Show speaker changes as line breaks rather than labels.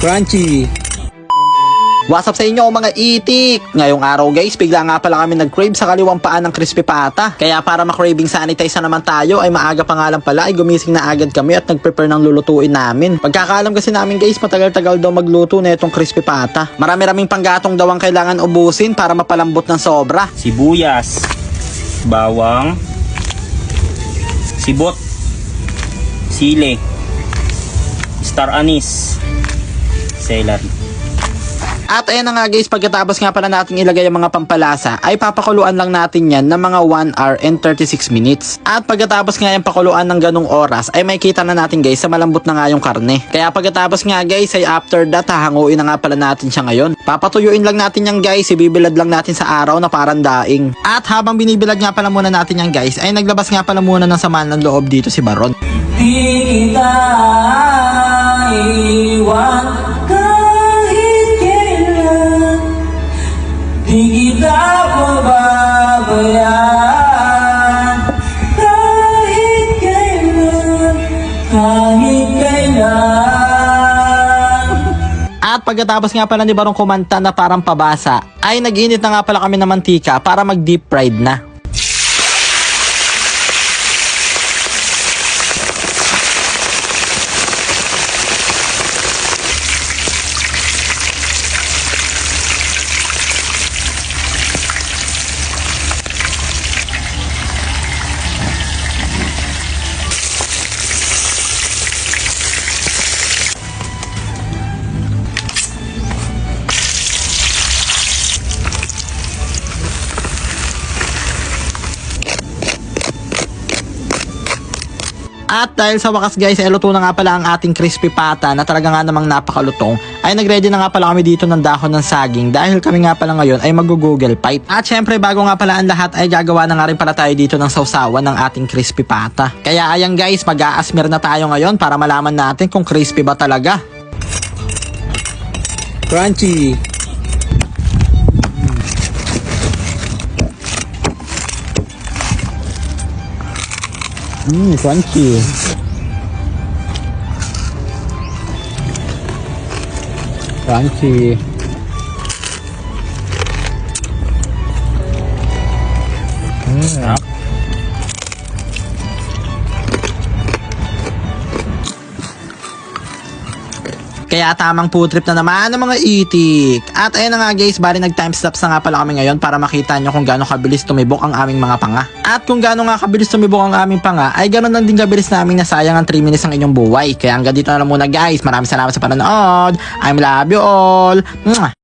Crunchy.
What's up sa inyo mga itik? Ngayong araw guys, bigla nga pala kami nag-crave sa kaliwang paan ng crispy pata. Kaya para ma-craving sanitize na naman tayo ay maaga pa nga lang pala ay gumising na agad kami at nag-prepare ng lulutuin namin. Pagkakaalam kasi namin guys, matagal-tagal daw magluto na itong crispy pata. Marami-raming panggatong daw ang kailangan ubusin para mapalambot ng sobra.
sibuyas, bawang, sibot, sili, star anise, celery.
At ayan na nga guys, pagkatapos nga pala natin ilagay ang mga pampalasa, ay papakuluan lang natin yan ng mga 1 hour and 36 minutes. At pagkatapos nga yung pakuluan ng ganong oras, ay may kita na natin guys sa malambot na nga yung karne. Kaya pagkatapos nga guys, ay after that, hahanguin na nga pala natin siya ngayon. Papatuyuin lang natin yan guys, ibibilad lang natin sa araw na parang daing. At habang binibilad nga pala muna natin yan guys, ay naglabas nga pala muna ng samaan ng loob dito si Baron.
Di kita pababayaan Kahit kailan, kahit kailan
At pagkatapos nga pala ni Barong kumanta na parang pabasa, ay nag-init na nga pala kami ng mantika para mag deep fried na. At dahil sa wakas guys, ay luto na nga pala ang ating crispy pata na talaga nga namang napakalutong, ay nagready na nga pala kami dito ng dahon ng saging dahil kami nga pala ngayon ay mag-google pipe. At syempre bago nga pala ang lahat ay gagawa na nga rin pala tayo dito ng sausawan ng ating crispy pata. Kaya ayan guys, mag-aasmir na tayo ngayon para malaman natin kung crispy ba talaga.
Crunchy. อืมสว
นขี่สวนขี่อืบ Kaya tamang food trip na naman ng mga itik. At ayun na nga guys, bali nag timestamps na nga pala kami ngayon para makita nyo kung gaano kabilis tumibok ang aming mga panga. At kung gaano nga kabilis tumibok ang aming panga, ay ganoon lang din kabilis namin na sayang ang 3 minutes ang inyong buhay. Kaya hanggang dito na lang muna guys. Maraming salamat sa panonood. I love you all. Mwah!